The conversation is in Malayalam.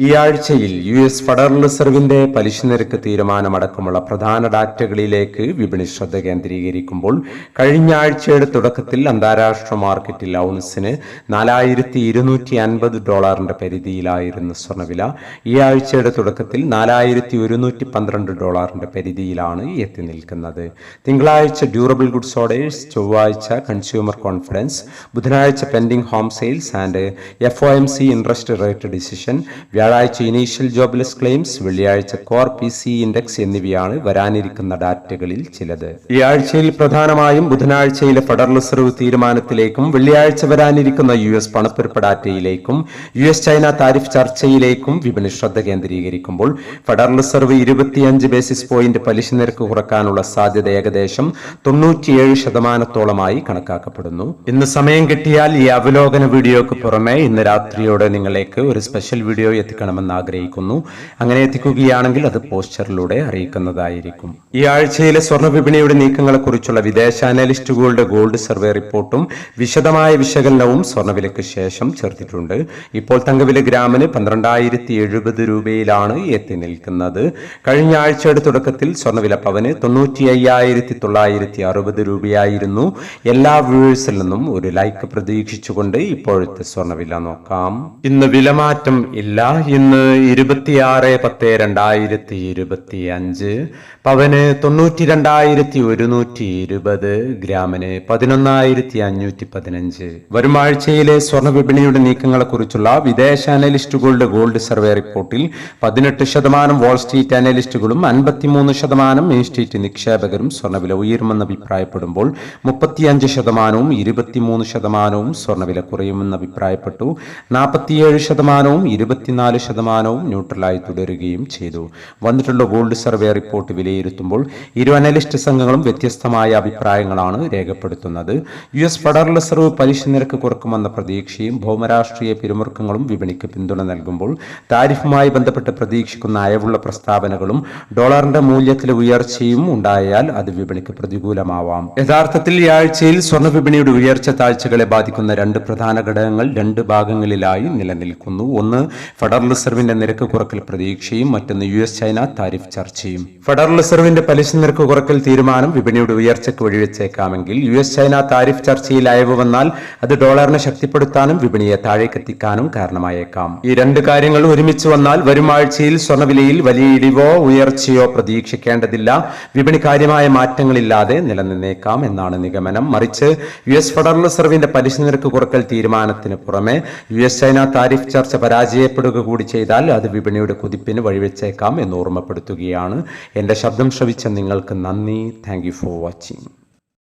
ഈ ആഴ്ചയിൽ യു എസ് ഫെഡറൽ റിസർവിന്റെ പലിശ നിരക്ക് തീരുമാനമടക്കമുള്ള പ്രധാന ഡാറ്റകളിലേക്ക് വിപണി ശ്രദ്ധ കേന്ദ്രീകരിക്കുമ്പോൾ കഴിഞ്ഞ ആഴ്ചയുടെ തുടക്കത്തിൽ അന്താരാഷ്ട്ര മാർക്കറ്റിൽ ഔൺസിന് നാലായിരത്തി ഇരുന്നൂറ്റി അൻപത് ഡോളറിന്റെ പരിധിയിലായിരുന്നു സ്വർണവില ഈ ആഴ്ചയുടെ തുടക്കത്തിൽ നാലായിരത്തി ഒരുന്നൂറ്റി പന്ത്രണ്ട് ഡോളറിന്റെ പരിധിയിലാണ് എത്തി നിൽക്കുന്നത്. തിങ്കളാഴ്ച ഡ്യൂറബിൾ ഗുഡ്സ് ഓർഡേഴ്സ് ചൊവ്വാഴ്ച കൺസ്യൂമർ കോൺഫിഡൻസ് ബുധനാഴ്ച pending home sales and F O M C interest rate decision വ്യാഴാഴ്ച ഇനീഷ്യൽ ജോബ്ലെസ് ക്ലെയിംസ് വെള്ളിയാഴ്ച കോർ പി സി ഇൻഡെക്സ് എന്നിവയാണ് വരാനിരിക്കുന്ന ഡാറ്റകളിൽ ചിലത്. ഈ ആഴ്ചയിൽ പ്രധാനമായും ബുധനാഴ്ചയിലെ ഫെഡറൽ റിസർവ് തീരുമാനത്തിലേക്കും വെള്ളിയാഴ്ച വരാനിരിക്കുന്ന യു എസ് പണപ്പെരുപ്പ് ഡാറ്റയിലേക്കും യു എസ് ചൈന താരിഫ് ചർച്ചയിലേക്കും വിപണി ശ്രദ്ധ കേന്ദ്രീകരിക്കുമ്പോൾ ഫെഡറൽ റിസർവ് ഇരുപത്തിയഞ്ച് ബേസിസ് പോയിന്റ് പലിശ നിരക്ക് കുറക്കാനുള്ള സാധ്യത ഏകദേശം തൊണ്ണൂറ്റിയേഴ് ശതമാനത്തോളമായി കണക്കാക്കപ്പെടുന്നു. ഇന്ന് സമയം കിട്ടിയാൽ ഈ അവലോകന വീഡിയോക്ക് പുറമെ ഇന്ന് രാത്രിയോടെ നിങ്ങളേക്ക് ഒരു സ്പെഷ്യൽ വീഡിയോ എത്തിക്കണമെന്ന് ആഗ്രഹിക്കുന്നു. അങ്ങനെ എത്തിക്കുകയാണെങ്കിൽ അത് പോസ്റ്ററിലൂടെ അറിയിക്കുന്നതായിരിക്കും. ഈ ആഴ്ചയിലെ സ്വർണ വിപണിയുടെ നീക്കങ്ങളെക്കുറിച്ചുള്ള വിദേശ അനലിസ്റ്റുകളുടെ ഗോൾഡ് സർവേ റിപ്പോർട്ടും വിശദമായ വിശകലനവും സ്വർണവിലയ്ക്ക് ശേഷം ചേർത്തിട്ടുണ്ട്. ഇപ്പോൾ തങ്കവില ഗ്രാമിന് പന്ത്രണ്ടായിരത്തി എഴുപത് രൂപയിലാണ് എത്തി നിൽക്കുന്നത്. കഴിഞ്ഞ ആഴ്ചയുടെ തുടക്കത്തിൽ സ്വർണവില പവന് തൊണ്ണൂറ്റി അയ്യായിരത്തി തൊള്ളായിരത്തി അറുപത് രൂപയായിരുന്നു. എല്ലാ വ്യൂവേഴ്സിൽ നിന്നും ഒരു ലൈക്ക് പ്രതീക്ഷിച്ചുകൊണ്ട് ഇപ്പോഴത്തെ സ്വർണവില നോക്കാം. ഇന്ന് വിലമാറ്റം ഇല്ല ഇന്ന് ഇരുപത്തിയാറ് പത്ത് രണ്ടായിരത്തി ഇരുപത്തി അഞ്ച് പവന് തൊണ്ണൂറ്റി രണ്ടായിരത്തി ഒരുന്നൂറ്റി ഇരുപത് ഗ്രാമിന് പതിനൊന്നായിരത്തി അഞ്ഞൂറ്റി പതിനഞ്ച്. വരും ആഴ്ചയിലെ സ്വർണ വിപണിയുടെ നീക്കങ്ങളെക്കുറിച്ചുള്ള വിദേശ അനലിസ്റ്റുകളുടെ ഗോൾഡ് സർവേ റിപ്പോർട്ടിൽ പതിനെട്ട് ശതമാനം വാൾ സ്ട്രീറ്റ് അനലിസ്റ്റുകളും അൻപത്തിമൂന്ന് ശതമാനം മെയിൻ സ്ട്രീറ്റ് നിക്ഷേപകരും സ്വർണവില ഉയരുമെന്ന് അഭിപ്രായപ്പെടുമ്പോൾ മുപ്പത്തിയഞ്ച് ശതമാനവും ഇരുപത്തിമൂന്ന് ശതമാനവും സ്വർണവില കുറയുമെന്ന് അഭിപ്രായപ്പെട്ടു. നാൽപ്പത്തിയേഴ് ശതമാനവും ഇരുപത്തിനാല് ശതമാനവും ന്യൂട്രലായി തുടരുകയും ചെയ്തു. വന്നിട്ടുള്ള ഗോൾഡ് സർവേ റിപ്പോർട്ട് വിലയിരുത്തുമ്പോൾ ഇരു അനലിസ്റ്റ് സംഘങ്ങളും വ്യത്യസ്തമായ അഭിപ്രായങ്ങളാണ് രേഖപ്പെടുത്തുന്നത്. യു എസ് ഫെഡറൽ റിസർവ് പലിശ നിരക്ക് കുറക്കുമെന്ന പ്രതീക്ഷയും ഭൗമരാഷ്ട്രീയ പിരിമുറുക്കങ്ങളും വിപണിക്ക് പിന്തുണ നൽകുമ്പോൾ താരിഫുമായി ബന്ധപ്പെട്ട് പ്രതീക്ഷിക്കുന്ന അയവുള്ള പ്രസ്താവനകളും ഡോളറിന്റെ മൂല്യത്തിലെ ഉയർച്ചയും ഉണ്ടായാൽ അത് വിപണിക്ക് പ്രതികൂലമാവാം. യഥാർത്ഥത്തിൽ ഈ ആഴ്ചയിൽ സ്വർണ വിപണിയുടെ ഉയർച്ച താഴ്ചകളെ ബാധിക്കുന്ന രണ്ട് പ്രധാന ഘടകങ്ങൾ രണ്ട് ഭാഗങ്ങളിലായി നിലനിൽക്കുന്നു. ഒന്ന് ഫെഡറൽ റിസർവിന്റെ നിരക്ക് കുറക്കൽ പ്രതീക്ഷയും മറ്റൊന്ന് യു എസ് ചൈന താരിഫ് ചർച്ചയും. ഫെഡറൽ റിസർവിന്റെ പലിശ നിരക്ക് കുറക്കൽ തീരുമാനം വിപണിയുടെ ഉയർച്ചയ്ക്ക് വഴിവെച്ചേക്കാമെങ്കിൽ യു എസ് ചൈന താരിഫ് ചർച്ചയിൽ അയവ് വന്നാൽ അത് ഡോളറിനെ ശക്തിപ്പെടുത്താനും വിപണിയെ താഴേക്കെത്തിക്കാനും കാരണമായേക്കാം. ഈ രണ്ട് കാര്യങ്ങൾ ഒരുമിച്ച് വന്നാൽ വരും ആഴ്ചയിൽ സ്വർണവിലയിൽ വലിയ ഇടിവോ ഉയർച്ചയോ പ്രതീക്ഷിക്കേണ്ടതില്ല. വിപണി കാര്യമായ മാറ്റങ്ങളില്ലാതെ നിലനിന്നേക്കാം എന്നാണ് നിഗമനം. മറിച്ച് യു എസ് ഫെഡറൽ റിസർവിന്റെ പലിശ നിരക്ക് കുറക്കൽ തീരുമാനത്തിന് പുറമെ യു എസ് ചൈന താരിഫ് ചർച്ച പരാജയപ്പെടുക കൂടി ചെയ്താൽ അത് വിപണിയുടെ കുതിപ്പിന് വഴിവെച്ചേക്കാം എന്ന് ഓർമ്മപ്പെടുത്തുകയാണ്. എന്റെ ശബ്ദം ശ്രവിച്ച നിങ്ങൾക്ക് നന്ദി. Thank for watching